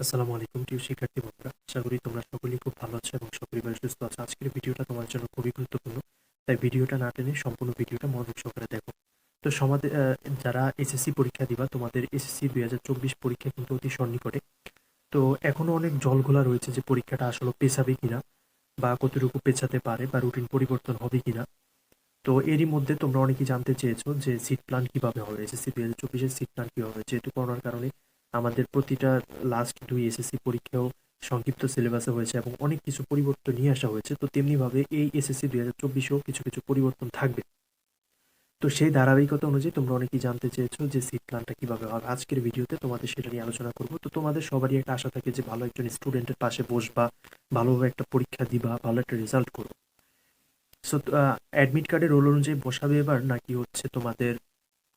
আসসালামু আলাইকুম, প্রিয় শিক্ষার্থী বন্ধুরা। আশা করি তোমরা সকলেই খুব ভালো আছো এবং সপরিবারে সুস্থ আছো। আজকের ভিডিওটা তোমার জন্য খুবই গুরুত্বপূর্ণ। তাই ভিডিওটা না টেনে সম্পূর্ণ ভিডিওটা মনোযোগ সহকারে দেখো। তো সমাজে যারা এসএসসি পরীক্ষা দিবা, তোমাদের এসএসসি দুই হাজার চব্বিশ পরীক্ষা কিন্তু অতি সন্নিকটে। তো এখনও অনেক জলঘোলা রয়েছে যে পরীক্ষাটা আসলে পেছাবে কিনা বা কতটুকু পেছাতে পারে বা রুটিন পরিবর্তন হবে কিনা। তো এরই মধ্যে তোমরা অনেকেই জানতে চেয়েছো যে সিট প্ল্যান কীভাবে হবে? এসএসসি দুই হাজার চব্বিশের সিট প্ল্যান কীভাবে হবে? যেহেতু করোনার কারণে আমাদের প্রতিটা লাস্ট দুই এসএসসি পরীক্ষাও সংক্ষিপ্ত সিলেবাসে হয়েছে এবং অনেক কিছু পরিবর্তন নিয়ে আসা হয়েছে। তো তেমনিভাবে এই এসএসসি দুই হাজার চব্বিশেও কিছু কিছু পরিবর্তন থাকবে। তো সেই ধারাবাহিকতা অনুযায়ী তোমরা অনেকেই জানতে চেয়েছো যে সিট প্ল্যানটা কীভাবে হবে। আজকের ভিডিওতে তোমাদের সেটা নিয়ে আলোচনা করব। তো তোমাদের সবারই একটা আশা থাকে যে ভালো একজন স্টুডেন্টের পাশে বসবা, ভালোভাবে একটা পরীক্ষা দিবা, ভালো একটা রেজাল্ট করব সো অ্যাডমিট কার্ডের রোল অনুযায়ী বসাবে এবার নাকি হচ্ছে তোমাদের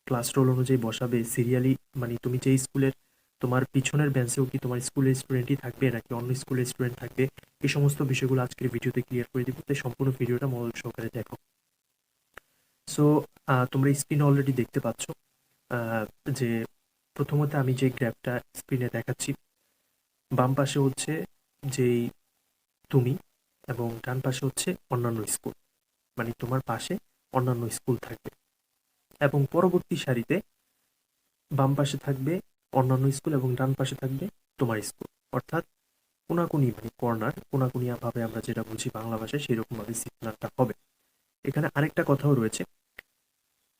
ক্লাস রোল অনুযায়ী বসাবে? সিরিয়ালি মানে তুমি যেই স্কুলের তোমার পিছনের বেঞ্চেও কি তোমার স্কুলের স্টুডেন্টই থাকবে নাকি অন্য স্কুলের স্টুডেন্ট থাকবে? এই সমস্ত বিষয়গুলো আজকের ভিডিওতে ক্লিয়ার করে দিব। তাই সম্পূর্ণ ভিডিওটা মনোযোগ সহকারে দেখো। সো তোমরা স্ক্রিনে অলরেডি দেখতে পাচ্ছ যে প্রথমত আমি যে গ্র্যাফটা স্ক্রিনে দেখাচ্ছি, বাম পাশে হচ্ছে যেই তুমি এবং ডান পাশে হচ্ছে অন্যান্য স্কুল মানে তোমার পাশে অন্যান্য স্কুল থাকবে। এবং পরবর্তী সারিতে বাম পাশে থাকবে অন্যান্য স্কুল এবং ডান পাশে থাকবে তোমার স্কুল। অর্থাৎ কোনাকুনি মানে কর্নার কোনাকুনিয়া ভাবে আমরা যেটা বুঝি বাংলা ভাষায় সেই রকম ভাবে সিগনালটা হবে। এখানে আরেকটা কথাও রয়েছে,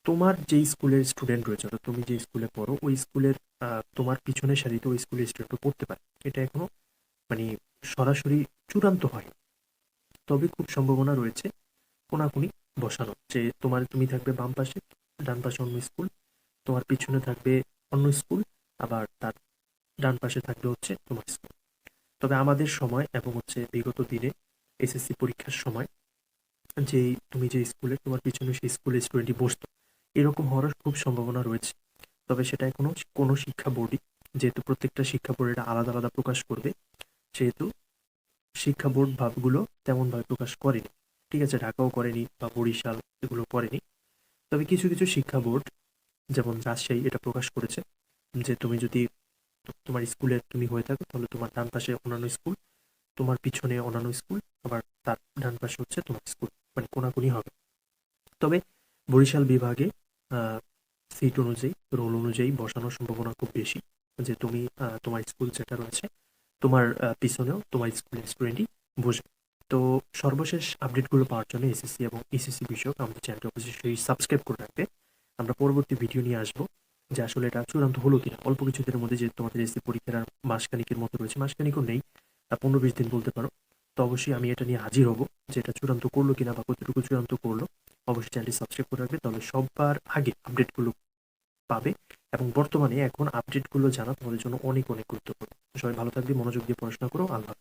তোমার যে স্কুলের স্টুডেন্ট রয়েছে, অর্থাৎ তুমি যে স্কুলে পড়ো, ওই স্কুলের তোমার পিছনের সারিতে ওই স্কুলের স্টুডেন্টও পড়তে পারে। এটা এখনও মানে সরাসরি চূড়ান্ত হয় তবে খুব সম্ভাবনা রয়েছে কোনাকুনি বসানো যে তোমার, তুমি থাকবে বাম পাশে, ডান পাশে অন্য স্কুল, তোমার পিছনে থাকবে অন্য স্কুল আবার তার ডান পাশে থাকবে হচ্ছে তোমার স্কুল। তবে আমাদের সময় এবং হচ্ছে বিগত দিনে এসএসসি পরীক্ষার সময় যে তুমি যে স্কুলে, তোমার পিছনে সেই স্কুলের স্টুডেন্টই বসতো, এরকম হওয়ার খুব সম্ভাবনা রয়েছে। তবে সেটা এখনও কোনো শিক্ষা বোর্ডই, যেহেতু প্রত্যেকটা শিক্ষা বোর্ড এটা আলাদা আলাদা প্রকাশ করবে, সেহেতু শিক্ষা বোর্ড ভাবগুলো তেমনভাবে প্রকাশ করেনি। ঠিক আছে, ঢাকাও করেনি বা বরিশাল এগুলো করেনি। তবে কিছু কিছু শিক্ষা বোর্ড, যেমন রাজশাহী, এটা প্রকাশ করেছে। যে তুমি যদি তোমার স্কুলে তুমি হয়ে থাকো, তাহলে তোমার ডান পাশে অন্যান্য স্কুল, তোমার পিছনে অন্যান্য স্কুল, আবার তার ডান পাশে হচ্ছে তোমার স্কুল মানে কোনাকুনি হবে। তবে বরিশাল বিভাগে সিট অনুযায়ী রোল অনুযায়ী বসানোর সম্ভাবনা খুব বেশি, যে তুমি তোমার স্কুল যেটা রয়েছে, তোমার পিছনেও তোমার স্কুলের স্টুডেন্টই বসবে। তো সর্বশেষ আপডেটগুলো পাওয়ার জন্য এসএসসি এবং এসএসসি বিষয়ক আমাদের চ্যানেলটি অবশ্যই সাবস্ক্রাইব করে রাখবে। আমরা পরবর্তী ভিডিও নিয়ে আসব। যে আসলে এটা চূড়ান্ত হলো কিনা। অল্প কিছুদিনের মধ্যে যে তোমাদের এসএসসি পরীক্ষার মাসখানিকের মতো রয়েছে, মাসখানিকও নেই পনেরো বিশ দিন বলতে পারো। তো অবশ্যই আমি এটা নিয়ে হাজির হব যে এটা চূড়ান্ত করল কিনা বা কতটুকু চূড়ান্ত করল। অবশ্যই চ্যানেলটি সাবস্ক্রাইব করে রাখবে, তাহলে সবার আগে আপডেটগুলো পাবে এবং বর্তমানে এখন আপডেটগুলো জানা তোমাদের জন্য অনেক অনেক গুরুত্বপূর্ণ। সবাই ভালো থাকবে, মনোযোগ দিয়ে পড়াশোনা করো, আল্লাহ।